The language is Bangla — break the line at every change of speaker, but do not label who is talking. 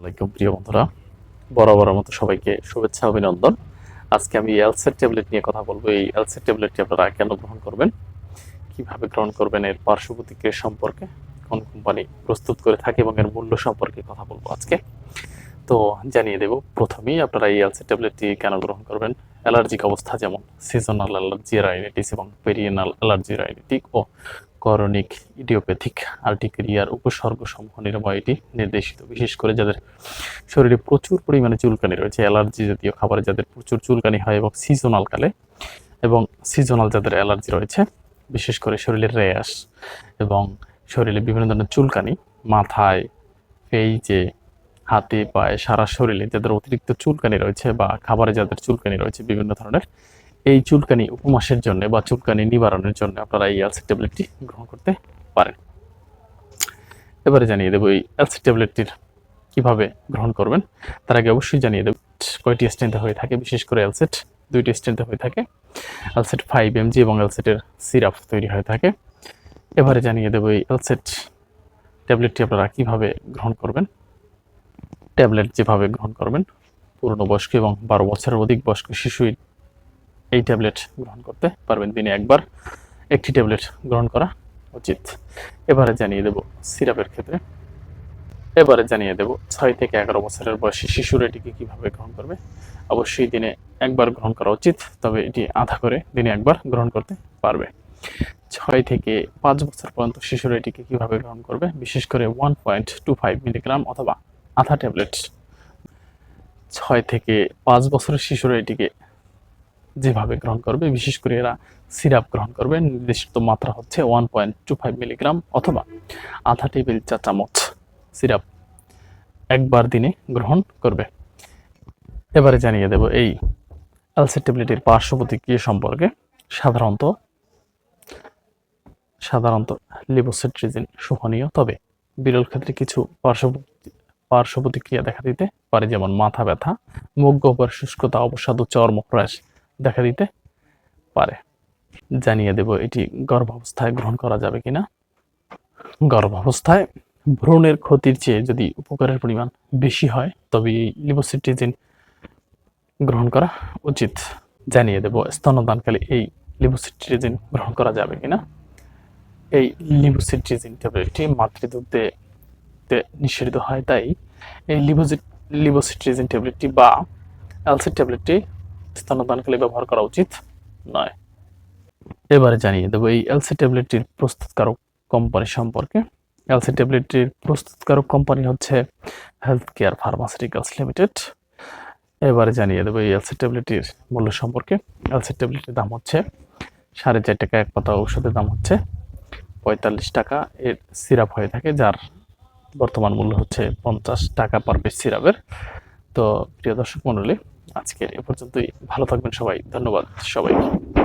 আসসালামাইকুম প্রিয় বন্ধুরা, বরাবরের মতো সবাইকে শুভেচ্ছা, অভিনন্দন। আজকে আমি এলসেট ট্যাবলেট নিয়ে কথা বলব। এই এলসেট ট্যাবলেটটি আপনারা কেন গ্রহণ করবেন? কীভাবে গ্রহণ করবেন? এর পার্শ্ব সম্পর্কে কোন কোম্পানি প্রস্তুত করে থাকে এবং এর মূল্য সম্পর্কে কথা বলব আজকে। তো জানিয়ে দেব, প্রথমেই আপনারা এই এলসেট ট্যাবলেটটি কেন গ্রহণ করবেন? অ্যালার্জিক অবস্থা যেমন সিজনাল অ্যালার্জি রাইনাইটিস এবং পেরিয়েনাল অ্যালার্জি রাইনাইটিক ও করনিক ইডিওপ্যাথিক আর্টিকেরিয়ার উপসর্গ সমূহ নিরাময় এটি নির্দেশিত, বিশেষ করে যাদের শরীরে প্রচুর পরিমাণে চুলকানি রয়েছে, অ্যালার্জি জাতীয় খাবারে যাদের প্রচুর চুলকানি হয় এবং সিজনাল কালে এবং সিজনাল যাদের অ্যালার্জি রয়েছে, বিশেষ করে শরীরের র্যাশ এবং শরীরে বিভিন্ন ধরনের চুলকানি, মাথায় ফেইজে হাতে, পায়ে, সারা শরীরে যাদের অতিরিক্ত চুলকানি রয়েছে বা খাবারে যাদের চুলকানি রয়েছে, বিভিন্ন ধরনের এই চুলকানি উপমাসের জন্য বা চুলকানি নিবারণের জন্য আপনারা এই অ্যালসি ট্যাবলেটটি গ্রহণ করতে পারেন। এবারে জানিয়ে দেবো এই অ্যালসি ট্যাবলেটটির কীভাবে গ্রহণ করবেন। তার আগে অবশ্যই জানিয়ে দেব কয়টি স্ট্রেন্থে হয়ে থাকে, বিশেষ করে অ্যালসেট দুইটি স্ট্রেন্থে হয়ে থাকে অ্যালসেট ফাইভ এমজি এবং অ্যালসেটের সিরাপ তৈরি হয়ে থাকে। এবারে জানিয়ে দেবো এই অ্যালসেট ট্যাবলেটটি আপনারা কীভাবে গ্রহণ করবেন। ট্যাবলেট যেভাবে গ্রহণ করবেন, পুরনো বয়স্ক এবং বারো বছরের অধিক বয়স্ক শিশু এই ট্যাবলেট গ্রহণ করতে পারবেন। দিনে একবার একটি ট্যাবলেট গ্রহণ করা উচিত। এবারে জানিয়ে দেব সিরাপের ক্ষেত্রে। এবারে জানিয়ে দেব ছয় থেকে এগারো বছরের বয়সী শিশুর এটিকে কীভাবে গ্রহণ করবে। অবশ্যই দিনে একবার গ্রহণ করা উচিত, তবে এটি আধা করে দিনে একবার গ্রহণ করতে পারবে। ছয় থেকে পাঁচ বছর পর্যন্ত শিশুর এটিকে কীভাবে গ্রহণ করবে, বিশেষ করে one point two five milligram অথবা আধা ট্যাবলেট। ছয় থেকে পাঁচ বছরের শিশুরা এটিকে যেভাবে গ্রহণ করবে, বিশেষ করে এরা সিরাপ গ্রহণ করবে, নির্দিষ্ট মাত্রা হচ্ছে one point two five milligram অথবা আধা টেবিল চা চামচ সিরাপ একবার দিনে গ্রহণ করবে। এবারে জানিয়ে দেব এই অ্যালসেট ট্যাবলেটের পার্শ্ব প্রতিক্রিয়া সম্পর্কে। সাধারণত সাধারণত লিবোসেট্রিজিন শোভনীয় তবে বিরল ক্ষেত্রে কিছু পার্শ্ব পার্শ্ব প্রতিক্রিয়া দেখা দিতে পারে, যেমন মাথা ব্যথা, মুখ গহ্বর শুষ্কতা, অবসাদ ও চর্ম হ্রাস দেখা দিতে পারে। জানিয়ে দেব এটি গর্ভাবস্থায় গ্রহণ করা যাবে কিনা। গর্ভাবস্থায় ভ্রূণের ক্ষতির চেয়ে যদি উপকারের পরিমাণ বেশি হয়, তবে এই লিবোসিট্রিজিন গ্রহণ করা উচিত। জানিয়ে দেব স্তনদানকালে এই লিবোসিট্রিজিন গ্রহণ করা যাবে কিনা। এই লিবোসিট্রিজিন ট্যাবলেটটি মাতৃদুগ্ধে নিঃসরিত হয়, তাই এই লিবোসিট্রিজিন ট্যাবলেটটি বা অ্যালসিড ট্যাবলেটটি স্তনদানকালে ব্যবহার করা উচিত নয়। এবারে জানিয়ে দেবো এই এলসি ট্যাবলেটটির প্রস্তুতকারক কোম্পানি সম্পর্কে। এলসি ট্যাবলেটটির প্রস্তুতকারক কোম্পানি হচ্ছে হেলথ কেয়ার ফার্মাসিউটিক্যালস লিমিটেড এবারে জানিয়ে দেবো এই এলসি ট্যাবলেটটির মূল্য সম্পর্কে। এলসি ট্যাবলেটের দাম হচ্ছে সাড়ে চার টাকা, এক পাতা ঔষধের দাম হচ্ছে পঁয়তাল্লিশ টাকা। এর সিরাপ হয়ে থাকে, যার বর্তমান মূল্য হচ্ছে পঞ্চাশ টাকা পার পিস সিরাপের। তো প্রিয় দর্শক মণ্ডলী আজকের এ পর্যন্তই। ভালো থাকবেন সবাই। ধন্যবাদ সবাইকে।